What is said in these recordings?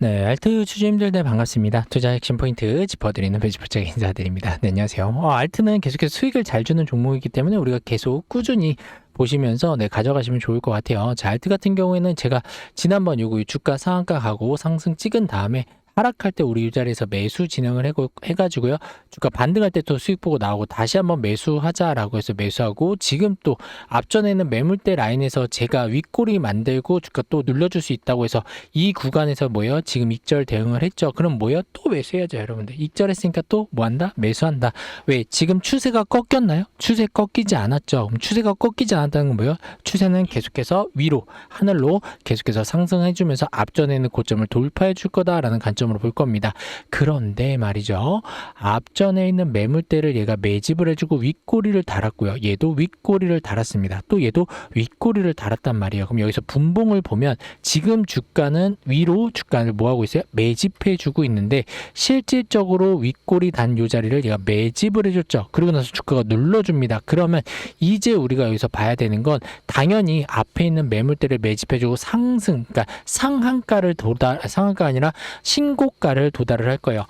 네, 알트 주주님들 네, 반갑습니다. 투자 핵심 포인트 짚어드리는 배지포책 인사드립니다. 네, 안녕하세요. 어, 알트는 계속해서 수익을 잘 주는 종목이기 때문에 우리가 계속 꾸준히 보시면서 네, 가져가시면 좋을 것 같아요. 자, 알트 같은 경우에는 제가 지난번 요거 주가 상한가 가고 상승 찍은 다음에 하락할 때 우리 이 자리에서 매수 진행을 해가지고요. 주가 반등할 때 또 수익 보고 나오고 다시 한번 매수하자라고 해서 매수하고 지금 또 앞전에는 매물대 라인에서 제가 윗꼬리 만들고 주가 또 눌러줄 수 있다고 해서 이 구간에서 뭐예요? 지금 익절 대응을 했죠. 그럼 뭐예요? 또 매수해야죠, 여러분들. 익절했으니까 또 뭐 한다? 매수한다. 왜? 지금 추세가 꺾였나요? 추세 꺾이지 않았죠. 그럼 추세가 꺾이지 않았다는 건 뭐예요? 추세는 계속해서 위로 하늘로 계속해서 상승해주면서 앞전에는 고점을 돌파해 줄 거다라는 관점 으로 볼 겁니다. 그런데 말이죠. 앞전에 있는 매물대를 얘가 매집을 해주고 윗꼬리를 달았고요. 얘도 윗꼬리를 달았습니다. 또 얘도 윗꼬리를 달았단 말이에요. 그럼 여기서 분봉을 보면 지금 주가는 위로 주가를 뭐 하고 있어요? 매집해주고 있는데 실질적으로 윗꼬리 단 요 자리를 얘가 매집을 해줬죠. 그리고 나서 주가가 눌러줍니다. 그러면 이제 우리가 여기서 봐야 되는 건 당연히 앞에 있는 매물대를 매집해주고 상승, 그러니까 상한가를 도달, 상한가 아니라 신 고가를 도달을 할 거예요.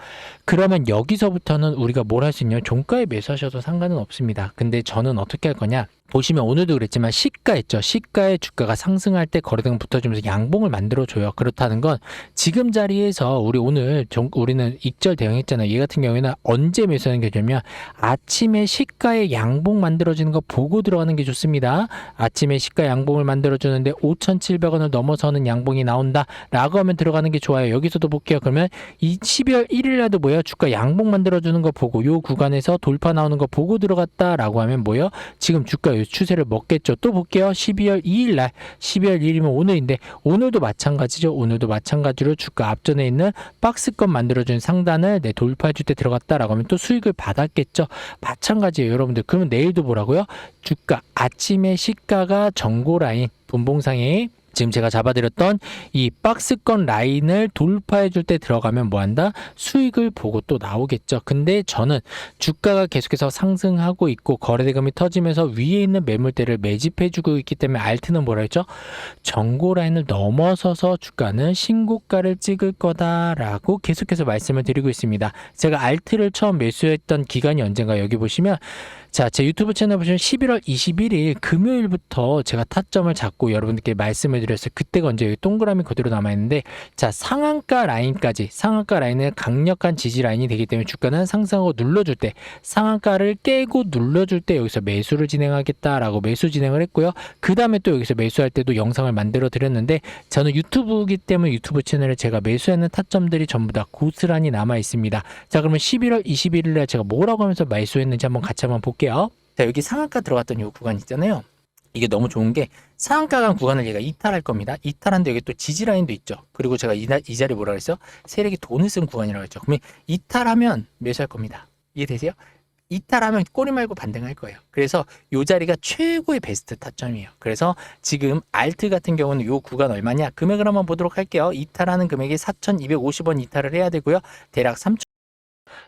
그러면 여기서부터는 우리가 뭘 할 수 있냐? 종가에 매수하셔도 상관은 없습니다. 근데 저는 어떻게 할 거냐? 보시면 오늘도 그랬지만 시가했죠. 시가에 주가가 상승할 때 거래등 붙어주면서 양봉을 만들어줘요. 그렇다는 건 지금 자리에서 우리 오늘 종, 우리는 익절 대응했잖아요. 얘 같은 경우에는 언제 매수하는 게 되냐면 아침에 시가에 양봉 만들어지는 거 보고 들어가는 게 좋습니다. 아침에 시가 양봉을 만들어주는데 5,700원을 넘어서는 양봉이 나온다. 라고 하면 들어가는 게 좋아요. 여기서도 볼게요. 그러면 이 12월 1일 날도 뭐예요? 주가 양봉 만들어주는 거 보고 요 구간에서 돌파 나오는 거 보고 들어갔다 라고 하면 뭐예요? 지금 주가 요 추세를 먹겠죠. 또 볼게요. 12월 2일 날 12월 1일이면 오늘인데 오늘도 마찬가지죠. 오늘도 마찬가지로 주가 앞전에 있는 박스권 만들어준 상단을 내 돌파해줄 때 들어갔다라고 하면 또 수익을 받았겠죠. 마찬가지예요. 여러분들. 그러면 내일도 뭐라고요? 주가 아침에 시가가 정고 라인 분봉상에 지금 제가 잡아드렸던 이 박스권 라인을 돌파해 줄 때 들어가면 뭐 한다? 수익을 보고 또 나오겠죠. 근데 저는 주가가 계속해서 상승하고 있고 거래대금이 터지면서 위에 있는 매물대를 매집해 주고 있기 때문에 알트는 뭐라 했죠? 정고 라인을 넘어서서 주가는 신고가를 찍을 거다라고 계속해서 말씀을 드리고 있습니다. 제가 알트를 처음 매수했던 기간이 언젠가 여기 보시면 자, 제 유튜브 채널 보시면 11월 21일 금요일부터 제가 타점을 잡고 여러분들께 말씀을 드렸어요. 그때가 언제 동그라미 그대로 남아있는데, 자, 상한가 라인까지, 상한가 라인은 강력한 지지 라인이 되기 때문에 주가는 상승하고 눌러줄 때, 상한가를 깨고 눌러줄 때 여기서 매수를 진행하겠다라고 매수 진행을 했고요. 그 다음에 또 여기서 매수할 때도 영상을 만들어 드렸는데, 저는 유튜브이기 때문에 유튜브 채널에 제가 매수하는 타점들이 전부 다 고스란히 남아 있습니다. 자, 그러면 11월 21일 날 제가 뭐라고 하면서 매수했는지 한번 같이 한번 볼게요. 자, 여기 상한가 들어갔던 이 구간 있잖아요. 이게 너무 좋은 게 상한가 간 구간을 얘가 이탈할 겁니다. 이탈한데 여기 또 지지 라인도 있죠. 그리고 제가 이, 날- 이 자리 뭐라 그랬어요? 세력이 돈을 쓴 구간이라고 했죠. 그러면 이탈하면 매수할 겁니다. 이해되세요? 이탈하면 꼬리 말고 반등할 거예요. 그래서 이 자리가 최고의 베스트 타점이에요. 그래서 지금 알트 같은 경우는 이 구간 얼마냐? 금액을 한번 보도록 할게요. 이탈하는 금액이 4,250원 이탈을 해야 되고요. 대략 3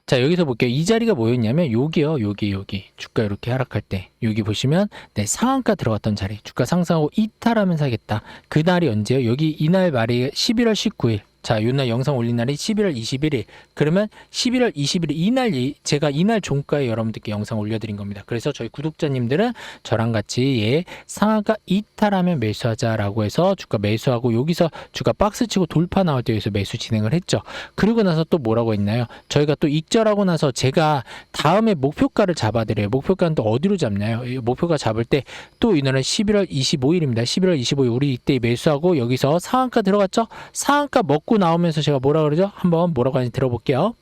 자 여기서 볼게요. 이 자리가 뭐였냐면 여기요, 여기 여기 주가 이렇게 하락할 때 여기 보시면 네 상한가 들어갔던 자리 주가 상승하고 이탈하면 사겠다. 그 날이 언제요? 여기 이날 말이 11월 19일. 자, 요날 영상 올린 날이 11월 21일. 그러면 11월 21일 이날 이- 제가 이날 종가에 여러분들께 영상 올려드린 겁니다. 그래서 저희 구독자님들은 저랑 같이 예 상한가 이탈하면 매수하자라고 해서 주가 매수하고 여기서 주가 박스 치고 돌파 나올 때 여기서 매수 진행을 했죠. 그리고 나서 또 뭐라고 했나요? 저희가 또 익절하고 나서 제가 다음에 목표가를 잡아드려요. 목표가는 또 어디로 잡나요? 이 목표가 잡을 때 또 이날은 11월 25일입니다. 11월 25일 우리 이때 매수하고 여기서 상한가 들어갔죠? 상한가 먹고 나오면서 제가 뭐라 그러죠? 한번 뭐라고 하는지 들어볼게요.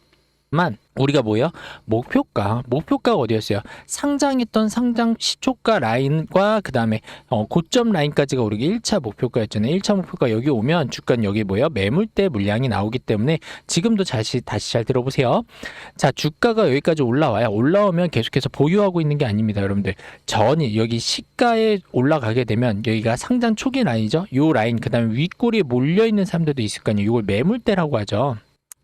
만 우리가 뭐예요? 목표가 목표가가 어디였어요? 상장했던 상장 시초가 라인과 그 다음에 어, 고점 라인까지가 우리가 1차 목표가였잖아요. 1차 목표가 여기 오면 주가는 여기 뭐예요? 매물대 물량이 나오기 때문에 지금도 다시 다시 잘 들어보세요. 자 주가가 여기까지 올라와요. 올라오면 계속해서 보유하고 있는 게 아닙니다, 여러분들. 전이 여기 시가에 올라가게 되면 여기가 상장 초기 라인이죠. 요 라인 그 다음에 윗꼬리에 몰려 있는 사람들도 있을 거 아니에요. 이걸 매물대라고 하죠.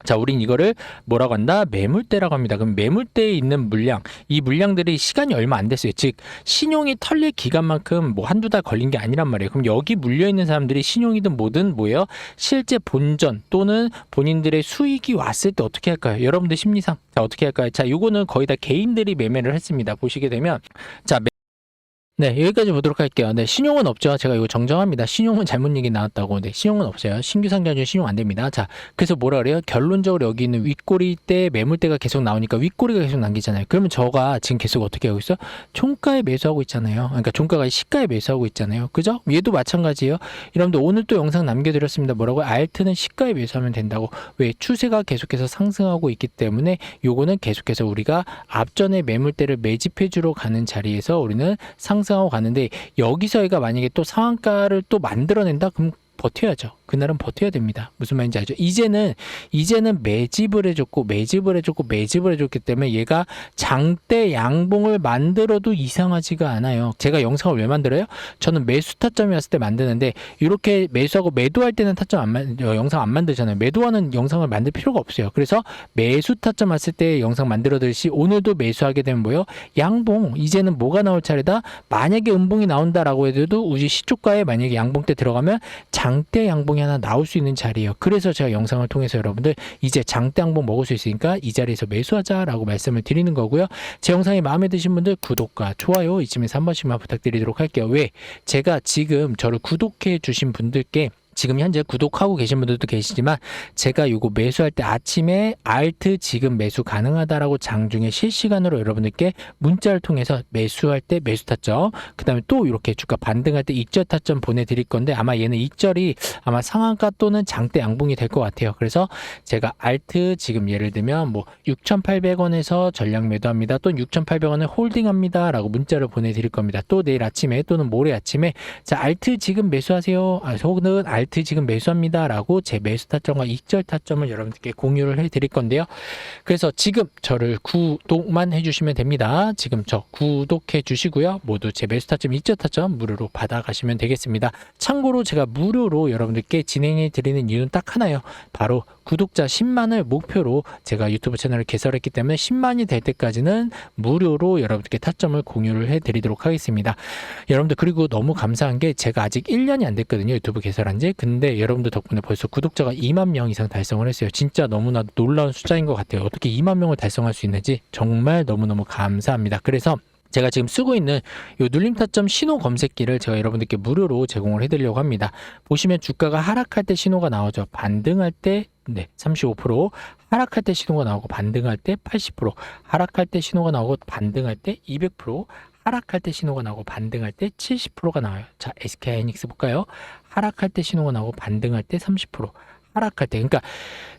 자, 우린 이거를 뭐라고 한다? 매물대라고 합니다. 그럼 매물대에 있는 물량, 이 물량들이 시간이 얼마 안 됐어요. 즉, 신용이 털릴 기간만큼 뭐 한두 달 걸린 게 아니란 말이에요. 그럼 여기 물려 있는 사람들이 신용이든 뭐든 뭐예요? 실제 본전 또는 본인들의 수익이 왔을 때 어떻게 할까요? 여러분들 심리상. 자, 어떻게 할까요? 자, 요거는 거의 다 개인들이 매매를 했습니다. 보시게 되면 자, 네, 여기까지 보도록 할게요. 네, 신용은 없죠. 제가 이거 정정합니다. 신용은 잘못 얘기 나왔다고. 네, 신용은 없어요. 신규 중 신용 안 됩니다. 자, 그래서 뭐라 그래요? 결론적으로 여기 있는 윗꼬리 때 매물대가 계속 나오니까 윗꼬리가 계속 남기잖아요. 그러면 저가 지금 계속 어떻게 하고 있어? 종가에 매수하고 있잖아요. 그러니까 종가가 시가에 매수하고 있잖아요. 그죠? 얘도 마찬가지예요. 여러분들 오늘 또 영상 남겨드렸습니다. 뭐라고? 알트는 시가에 매수하면 된다고. 왜? 추세가 계속해서 상승하고 있기 때문에 요거는 계속해서 우리가 앞전에 매물대를 매집해주러 가는 자리에서 우리는 상승 하고 가는데 여기서 얘가 만약에 또 상한가를 또 만들어낸다? 그럼 버텨야죠. 그날은 버텨야 됩니다. 무슨 말인지 알죠? 이제는 이제는 매집을 해줬고 매집을 해줬고 매집을 해줬기 때문에 얘가 장대 양봉을 만들어도 이상하지가 않아요. 제가 영상을 왜 만들어요? 저는 매수 타점이었을 때 만드는데 이렇게 매수하고 매도할 때는 타점 안 만, 어, 영상 안 만들잖아요. 매도하는 영상을 만들 필요가 없어요. 그래서 매수 타점 왔을 때 영상 만들어듯이 오늘도 매수하게 되면 뭐요? 양봉 이제는 뭐가 나올 차례다? 만약에 음봉이 나온다라고 해도 우리 시초가에 만약에 양봉 때 들어가면 장대 양봉이 하나 나올 수 있는 자리예요. 그래서 제가 영상을 통해서 여러분들 이제 장대 양봉 먹을 수 있으니까 이 자리에서 매수하자라고 말씀을 드리는 거고요. 제 영상이 마음에 드신 분들 구독과 좋아요 이쯤에서 한 번씩만 부탁드리도록 할게요. 왜? 제가 지금 저를 구독해 주신 분들께 지금 현재 구독하고 계신 분들도 계시지만 제가 요거 매수할 때 아침에 알트 지금 매수 가능하다라고 장중에 실시간으로 여러분들께 문자를 통해서 매수할 때 매수 타점 그 다음에 또 이렇게 주가 반등할 때 익절 타점 보내드릴 건데 아마 얘는 익절이 아마 상한가 또는 장대 양봉이 될 것 같아요. 그래서 제가 알트 지금 예를 들면 뭐 6,800원에서 전량 매도합니다. 또는 6,800원을 홀딩합니다 라고 문자를 보내드릴 겁니다. 또 내일 아침에 또는 모레 아침에. 자 알트 지금 매수하세요. 아, 혹은 알트 지금 매수합니다 라고 제 매수 타점과 익절 타점을 여러분들께 공유를 해 드릴 건데요. 그래서 지금 저를 구독만 해주시면 됩니다. 지금 저 구독해 주시고요. 모두 제 매수 타점, 익절 타점 무료로 받아가시면 되겠습니다. 참고로 제가 무료로 여러분들께 진행해 드리는 이유는 딱 하나예요. 바로 구독자 10만을 목표로 제가 유튜브 채널을 개설했기 때문에 10만이 될 때까지는 무료로 여러분들께 타점을 공유를 해드리도록 하겠습니다. 여러분들 그리고 너무 감사한 게 제가 아직 1년이 안 됐거든요. 유튜브 개설한 지. 근데 여러분들 덕분에 벌써 구독자가 2만 명 이상 달성을 했어요. 진짜 너무나도 놀라운 숫자인 것 같아요. 어떻게 2만 명을 달성할 수 있는지 정말 너무너무 감사합니다. 그래서 제가 지금 쓰고 있는 이 눌림 타점 신호 검색기를 제가 여러분들께 무료로 제공을 해드리려고 합니다. 보시면 주가가 하락할 때 신호가 나오죠. 반등할 때 네, 35%, 하락할 때 신호가 나오고 반등할 때 80%, 하락할 때 신호가 나오고 반등할 때 200%, 하락할 때 신호가 나오고 반등할 때 70%가 나와요. 자, SK 하이닉스 볼까요? 하락할 때 신호가 나오고 반등할 때 30%, 하락할 때. 그러니까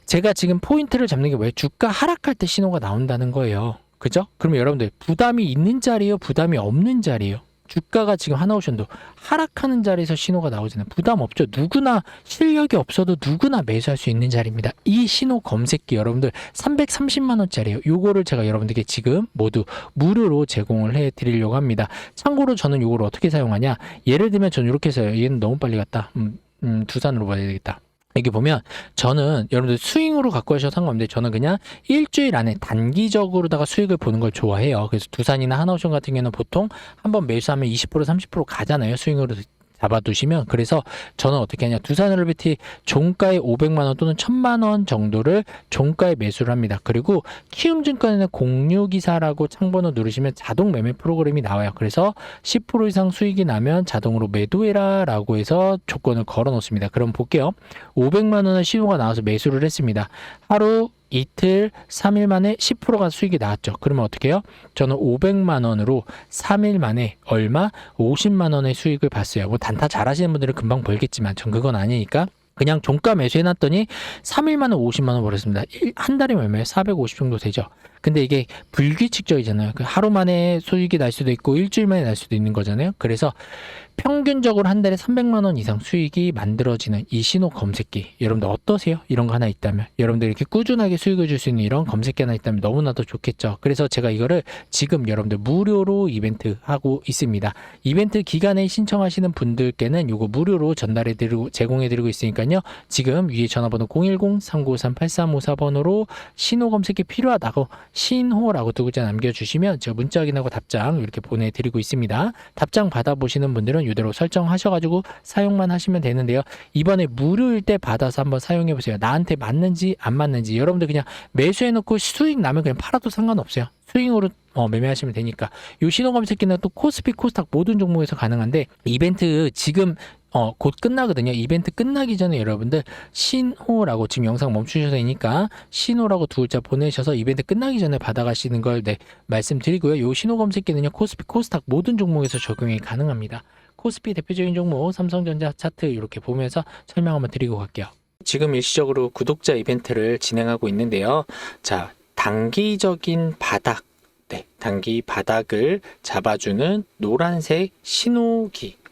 제가 지금 포인트를 잡는 게 뭐예요? 주가 하락할 때 신호가 나온다는 거예요. 그죠? 그러면 여러분들 부담이 있는 자리예요? 부담이 없는 자리예요? 주가가 지금 하나오션도 하락하는 자리에서 신호가 나오잖아요. 부담 없죠. 누구나 실력이 없어도 누구나 매수할 수 있는 자리입니다. 이 신호 검색기 여러분들 330만 원짜리예요. 요거를 제가 여러분들께 지금 모두 무료로 제공을 해 드리려고 합니다. 참고로 저는 요걸 어떻게 사용하냐? 예를 들면 저는 이렇게 해서요. 얘는 너무 빨리 갔다. 음, 음, 두산으로 봐야 되겠다. 여기 보면 저는 여러분들 스윙으로 갖고 하셔도 상관없는데 저는 그냥 일주일 안에 단기적으로다가 수익을 보는 걸 좋아해요. 그래서 두산이나 하나오션 같은 경우는 보통 한 번 매수하면 20% 30% 가잖아요. 스윙으로 잡아두시면 그래서 저는 어떻게 하냐 두산을비티 종가에 500만 원 또는 1000만 원 정도를 종가에 매수를 합니다. 그리고 키움증권에는 공유기사라고 창번호 누르시면 자동 매매 프로그램이 나와요. 그래서 10% 이상 수익이 나면 자동으로 매도해라라고 해서 조건을 걸어 놓습니다. 그럼 볼게요. 500만 원의 신호가 나와서 매수를 했습니다. 하루 이틀, 3일 만에 10%가 수익이 나왔죠. 그러면 어떻게 해요? 저는 500만 원으로 3일 만에 얼마? 50만 원의 수익을 봤어요. 뭐 단타 잘하시는 분들은 금방 벌겠지만 전 그건 아니니까 그냥 종가 매수해놨더니 3일 만에 50만 원 벌었습니다. 일- 한 달이면 얼마예요? 450 정도 되죠. 근데 이게 불규칙적이잖아요. 그 하루 만에 수익이 날 수도 있고 일주일 만에 날 수도 있는 거잖아요. 그래서 평균적으로 한 달에 300만 원 이상 수익이 만들어지는 이 신호 검색기 여러분들 어떠세요? 이런 거 하나 있다면 여러분들 이렇게 꾸준하게 수익을 줄 수 있는 이런 검색기 하나 있다면 너무나도 좋겠죠. 그래서 제가 이거를 지금 여러분들 무료로 이벤트 하고 있습니다. 이벤트 기간에 신청하시는 분들께는 이거 무료로 전달해 드리고 제공해 드리고 있으니까요. 지금 위에 전화번호 010-3953-8354번으로 신호 검색기 필요하다고 신호라고 두 글자 남겨주시면 제가 문자 확인하고 답장 이렇게 보내드리고 있습니다. 답장 받아보시는 분들은 이대로 설정하셔가지고 사용만 하시면 되는데요. 이번에 무료일 때 받아서 한번 사용해 보세요. 나한테 맞는지 안 맞는지 여러분들 그냥 매수해 놓고 수익 나면 그냥 팔아도 상관없어요. 스윙으로 어, 매매하시면 되니까 이 신호 검색기는 또 코스피 코스닥 모든 종목에서 가능한데 이벤트 지금 어, 곧 끝나거든요. 이벤트 끝나기 전에 여러분들 신호라고 지금 영상 멈추셔서 되니까 신호라고 두 글자 보내셔서 이벤트 끝나기 전에 받아가시는 걸 네, 말씀드리고요. 이 신호 검색기는요. 코스피 코스닥 모든 종목에서 적용이 가능합니다. 코스피 대표적인 종목 삼성전자 차트 이렇게 보면서 설명 한번 드리고 갈게요. 지금 일시적으로 구독자 이벤트를 진행하고 있는데요. 자, 단기적인 바닥, 네, 단기 바닥을 잡아주는 노란색 신호기.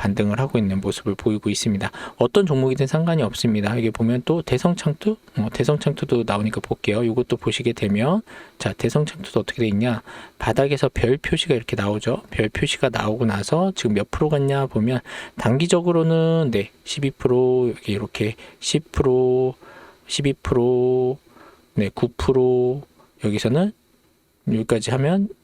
반등을 하고 있는 모습을 보이고 있습니다. 어떤 종목이든 상관이 없습니다. 이게 보면 또 대성창투, 어, 대성창투도 나오니까 볼게요. 이것도 보시게 되면 자 대성창투도 어떻게 돼 있냐? 바닥에서 별 표시가 이렇게 나오죠. 별 표시가 나오고 나서 지금 몇 프로 갔냐 보면 단기적으로는 네 12% 여기 이렇게 10% 12%네 9% 여기서는 여기까지 하면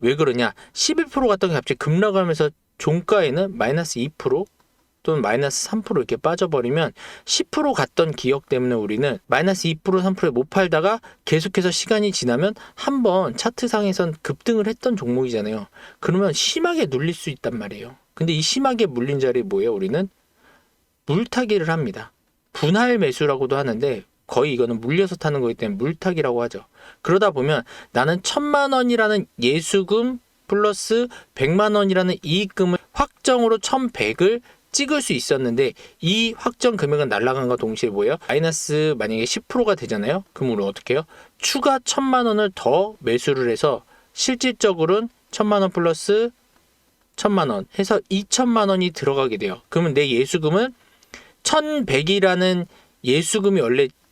왜 그러냐? 11% 갔던 게 갑자기 급락하면서 종가에는 마이너스 2% 또는 마이너스 3% 이렇게 빠져버리면 10% 갔던 기억 때문에 우리는 마이너스 2% 3%에 못 팔다가 계속해서 시간이 지나면 한번 차트상에선 급등을 했던 종목이잖아요. 그러면 심하게 눌릴 수 있단 말이에요. 근데 이 심하게 물린 자리에 뭐예요? 우리는 물타기를 합니다. 분할 매수라고도 하는데 거의 이거는 물려서 타는 거기 때문에 물타기라고 하죠. 그러다 보면 나는 천만 원이라는 예수금 플러스 100만 원이라는 이익금을 확정으로 1100을 찍을 수 있었는데 이 확정 금액은 날라간과 동시에 뭐예요? 마이너스 만약에 10%가 되잖아요. 그럼 우리 어떻게 해요? 추가 1000만 원을 더 매수를 해서 실질적으로는 1000만 원 플러스 1000만 원 해서 2000만 원이 들어가게 돼요. 그러면 내 예수금은 1100이라는 예수금이 원래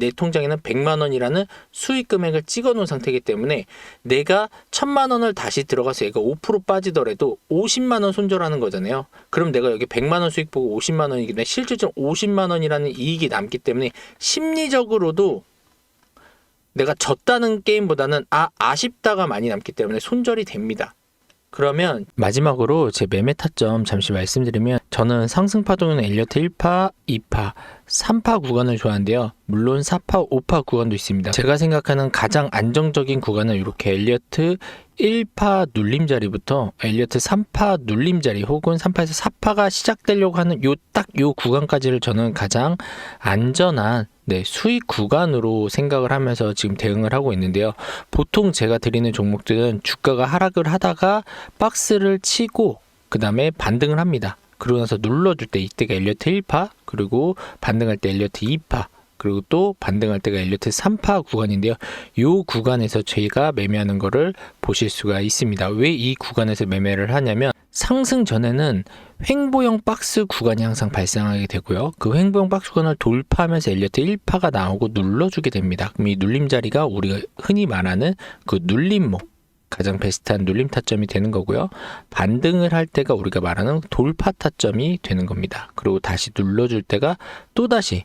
내 통장에는 100만 원이라는 수익 금액을 찍어 놓은 상태이기 때문에 내가 1000만 원을 다시 들어가서 얘가 5% 빠지더라도 50만 원 손절하는 거잖아요. 그럼 내가 여기 100만 원 수익 보고 50만 원이기 때문에 실질적으로 50만 원이라는 이익이 남기 때문에 심리적으로도 내가 졌다는 게임보다는 아 아쉽다가 많이 남기 때문에 손절이 됩니다. 그러면 마지막으로 제 매매 타점 잠시 말씀드리면 저는 상승 파동은 엘리어트 1파, 2파, 3파 구간을 좋아하는데요. 물론 4파, 5파 구간도 있습니다. 제가 생각하는 가장 안정적인 구간은 이렇게 엘리어트 1파 눌림자리부터 엘리어트 3파 눌림자리 혹은 3파에서 4파가 시작되려고 하는 요딱요 구간까지를 저는 가장 안전한 네, 수익 구간으로 생각을 하면서 지금 대응을 하고 있는데요. 보통 제가 드리는 종목들은 주가가 하락을 하다가 박스를 치고 그 다음에 반등을 합니다. 그러고 나서 눌러줄 때 이때가 엘리어트 1파 그리고 반등할 때 엘리어트 2파 그리고 또 반등할 때가 엘리어트 3파 구간인데요. 이 구간에서 저희가 매매하는 거를 보실 수가 있습니다. 왜 이 구간에서 매매를 하냐면 상승 전에는 횡보형 박스 구간이 항상 발생하게 되고요. 그 횡보형 박스 구간을 돌파하면서 엘리어트 1파가 나오고 눌러주게 됩니다. 그럼 이 눌림 자리가 우리가 흔히 말하는 그 눌림목 가장 베스트한 눌림 타점이 되는 거고요. 반등을 할 때가 우리가 말하는 돌파 타점이 되는 겁니다. 그리고 다시 눌러줄 때가 또다시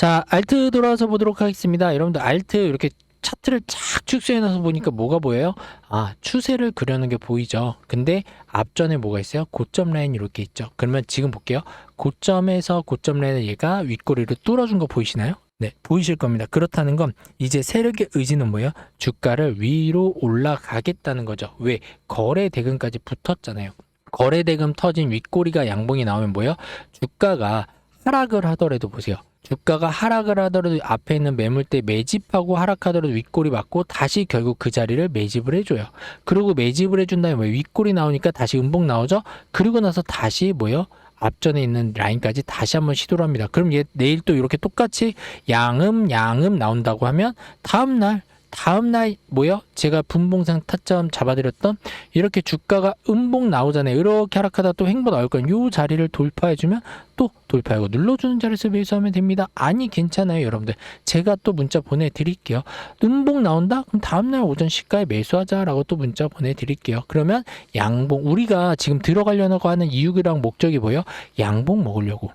자 알트 돌아와서 보도록 하겠습니다. 여러분들 알트 이렇게 차트를 쫙 축소해놔서 보니까 뭐가 보여요? 아 추세를 그려는 게 보이죠. 근데 앞전에 뭐가 있어요? 고점 라인 이렇게 있죠. 그러면 지금 볼게요. 고점에서 고점 라인을 얘가 윗꼬리를 뚫어준 거 보이시나요? 네, 보이실 겁니다. 그렇다는 건 이제 세력의 의지는 뭐예요? 주가를 위로 올라가겠다는 거죠. 왜? 거래 대금까지 붙었잖아요. 거래 대금 터진 윗꼬리가 양봉이 나오면 뭐예요? 주가가 하락을 하더라도 보세요. 주가가 하락을 하더라도 앞에 있는 매물대 매집하고 하락하더라도 윗꼬리 맞고 다시 결국 그 자리를 매집을 해줘요. 그리고 매집을 해준 다음에 뭐 윗꼬리 나오니까 다시 음봉 나오죠. 그리고 나서 다시 뭐요? 앞전에 있는 라인까지 다시 한번 시도를 합니다. 그럼 얘 내일 또 이렇게 똑같이 양음 양음 나온다고 하면 다음 날 다음 날 뭐요? 제가 분봉상 타점 잡아드렸던 이렇게 주가가 음봉 나오잖아요. 이렇게 하락하다 또 횡보 나올 거예요. 요 자리를 돌파해주면 또 돌파하고 눌러주는 자리에서 매수하면 됩니다. 아니 괜찮아요, 여러분들. 제가 또 문자 보내드릴게요. 음봉 나온다? 그럼 다음날 오전 시가에 매수하자라고 또 문자 보내드릴게요. 그러면 양봉 우리가 지금 들어가려고 하는 이유랑 목적이 뭐예요? 양봉 먹으려고.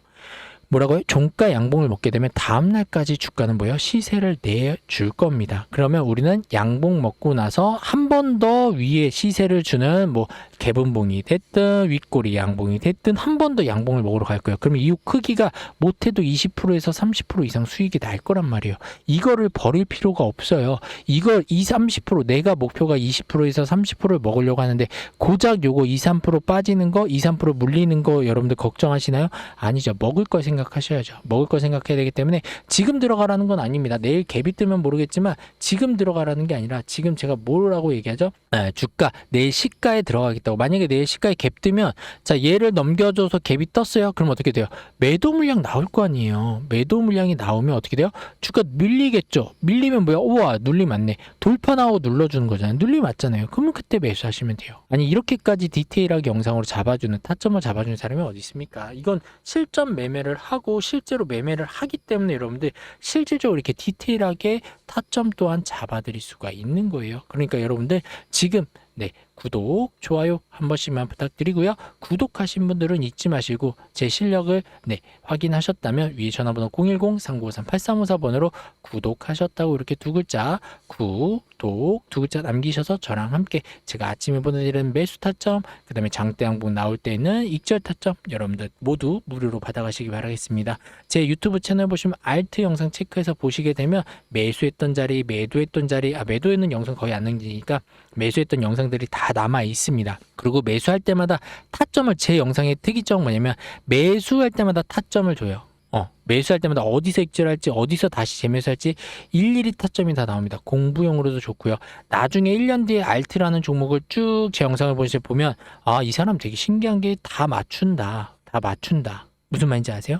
뭐라고요? 종가 양봉을 먹게 되면 다음 날까지 주가는 뭐예요? 시세를 내줄 겁니다. 그러면 우리는 양봉 먹고 나서 한 번 더 위에 시세를 주는 뭐 개분봉이 됐든 윗꼬리 양봉이 됐든 한 번 더 양봉을 먹으러 갈 거예요. 그러면 이후 크기가 못해도 20%에서 30% 이상 수익이 날 거란 말이에요. 이거를 버릴 필요가 없어요. 이걸 20, 30% 내가 목표가 20%에서 30%를 먹으려고 하는데 고작 요거 2, 3% 빠지는 거, 2, 3% 물리는 거 여러분들 걱정하시나요? 아니죠. 먹을 걸 생각 하셔야죠. 먹을 걸 생각해야 되기 때문에 지금 들어가라는 건 아닙니다. 내일 갭이 뜨면 모르겠지만 지금 들어가라는 게 아니라 지금 제가 뭐라고 얘기하죠? 아, 주가 내일 시가에 들어가겠다고. 만약에 내일 시가에 갭 뜨면 자 얘를 넘겨줘서 갭이 떴어요. 그럼 어떻게 돼요? 매도 물량 나올 거 아니에요. 매도 물량이 나오면 어떻게 돼요? 주가 밀리겠죠. 밀리면 뭐야? 우와 눌림 맞네. 돌파 나오고 눌러주는 거잖아요. 눌림 맞잖아요. 그러면 그때 매수하시면 돼요. 아니 이렇게까지 디테일하게 영상으로 잡아주는 타점을 잡아주는 사람이 어디 있습니까? 이건 실전 매매를 하고 실제로 매매를 하기 때문에 여러분들 실질적으로 이렇게 디테일하게 타점 또한 잡아드릴 수가 있는 거예요. 그러니까 여러분들 지금 네 구독 좋아요 한 번씩만 부탁드리고요. 구독하신 분들은 잊지 마시고 제 실력을 네 확인하셨다면 위에 전화번호 010-3953-8354번으로 구독하셨다고 이렇게 두 글자 구독 두 글자 남기셔서 저랑 함께 제가 아침에 보내드리는 매수 타점 그 다음에 장대 항복 나올 때는 익절 타점 여러분들 모두 무료로 받아가시기 바라겠습니다. 제 유튜브 채널 보시면 알트 영상 체크해서 보시게 되면 매수했던 자리 매도했던 자리 아 매도에는 영상 거의 안 남기니까 매수했던 영상들이 다 남아 있습니다. 그리고 매수할 때마다 타점을 제 영상의 특이점 뭐냐면 매수할 때마다 타점을 줘요. 어, 매수할 때마다 어디서 익절할지 어디서 다시 재매수할지 일일이 타점이 다 나옵니다. 공부용으로도 좋고요. 나중에 1년 뒤에 알트라는 종목을 쭉 제 영상을 보시 보면 아, 이 사람 되게 신기한 게 다 맞춘다. 다 맞춘다. 무슨 말인지 아세요?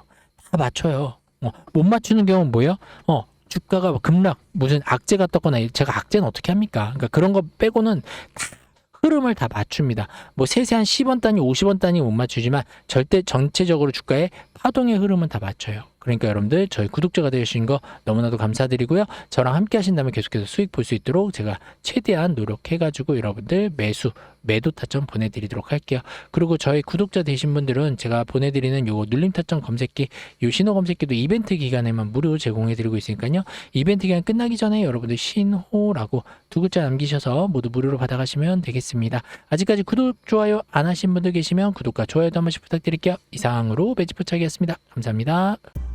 다 맞춰요. 어, 못 맞추는 경우는 뭐예요? 어, 주가가 뭐 급락, 무슨 악재가 떴거나 제가 악재는 어떻게 합니까? 그러니까 그런 거 빼고는 다 흐름을 다 맞춥니다. 뭐 세세한 10원 단위, 50원 단위 못 맞추지만 절대 전체적으로 주가의 파동의 흐름은 다 맞춰요. 그러니까 여러분들 저희 구독자가 되신 거 너무나도 감사드리고요. 저랑 함께 하신다면 계속해서 수익 볼 수 있도록 제가 최대한 노력해가지고 여러분들 매수, 매도 타점 보내드리도록 할게요. 그리고 저희 구독자 되신 분들은 제가 보내드리는 요 눌림 타점 검색기, 요 신호 검색기도 이벤트 기간에만 무료 제공해드리고 있으니까요. 이벤트 기간 끝나기 전에 여러분들 신호라고 두 글자 남기셔서 모두 무료로 받아가시면 되겠습니다. 아직까지 구독, 좋아요 안 하신 분들 계시면 구독과 좋아요도 한 번씩 부탁드릴게요. 이상으로 매지포착이었습니다. 감사합니다.